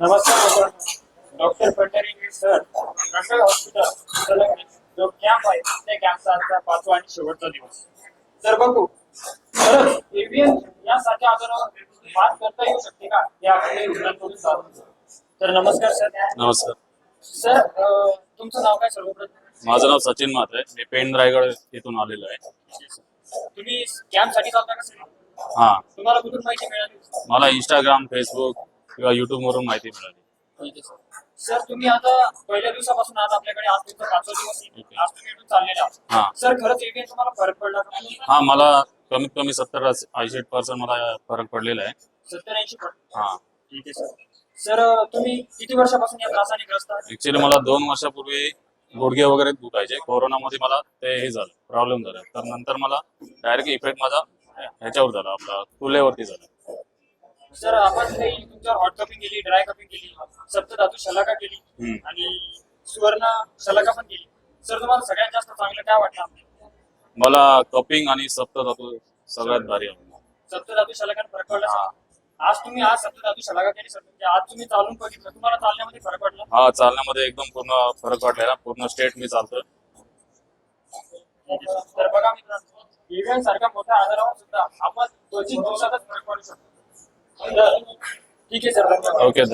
नमस्कार doctor. Pandhari sir Rangal hospital जो camp आहे त्या कॅम्पचा आजचा पाचवा आणि शेवटचा दिवस. तर बघू. खरंच एव्हियन यासारख्या आजारावर मात करता येऊ शकते का? हे आपण रुग्णांकडून जाणून. तर नमस्कार सर. नमस्कार. सर तुमचं नाव काय सर्वप्रथम माझं नाव सचिन म्हात्रे. मी पेण रायगड येथून आलेलो आहे. तुम्ही कॅम्पसाठी चालता का सर? हा. तुम्हाला कुठून माहिती मिळाली? मला इंस्टाग्राम फेसबुक किंवा युट्यूब वरून माहिती मिळाली. सर तुम्ही आता पहिल्या दिवसापासून आज आपल्याकडे आज तुमचा पाचवा दिवस आहे. ओके. आज तुम्ही इथून चाललेले आहात. हा. सर खरंच तुम्हाला फरक पडला का? हा मला कमीत कमी सत्तर ऐंशी पर्सेंट मला फरक पडलेला आहे. सत्तर ऐंशी हा. ठीक आहे सर. सर तुम्ही किती वर्षापासून या त्रासाने ग्रस्त आहात? ऍक्च्युली मला दोन वर्षापूर्वी गुडघे वगैरे दुखायचे. कोरोनामध्ये मला ते हे झालं प्रॉब्लेम झाला. तर नंतर मला डायरेक्ट इफेक्ट माझा ह्याच्यावर झाला आपला तुलेवरती झाला. सर आपण काही तुमच्यावर हॉट कपिंग केली ड्राय कपिंग केली सप्तधातू शलाका केली. आणि सुवर्ण शलाका पण केली. सर तुम्हाला सगळ्यात जास्त चांगलं काय वाटलं मला कपिंग आणि सप्तधातू सगळ्यात भारी आवडलं. सप्तधातू शलाकाने फरक पडला आज तुम्ही आज सप्तधातू शलाका केली सर. म्हणजे आज तुम्ही चालून बघितलं. तुम्हाला चालण्यामध्ये फरक पडला हा चालण्यामध्ये एकदम पूर्ण फरक वाटलेला. पूर्ण स्टेट मी चालतोय. तर बघा मित्रांनो सारख्या मोठ्या आजारावर सुद्धा आपण क्वचित दिवसातच फरक पडू शकतो. तर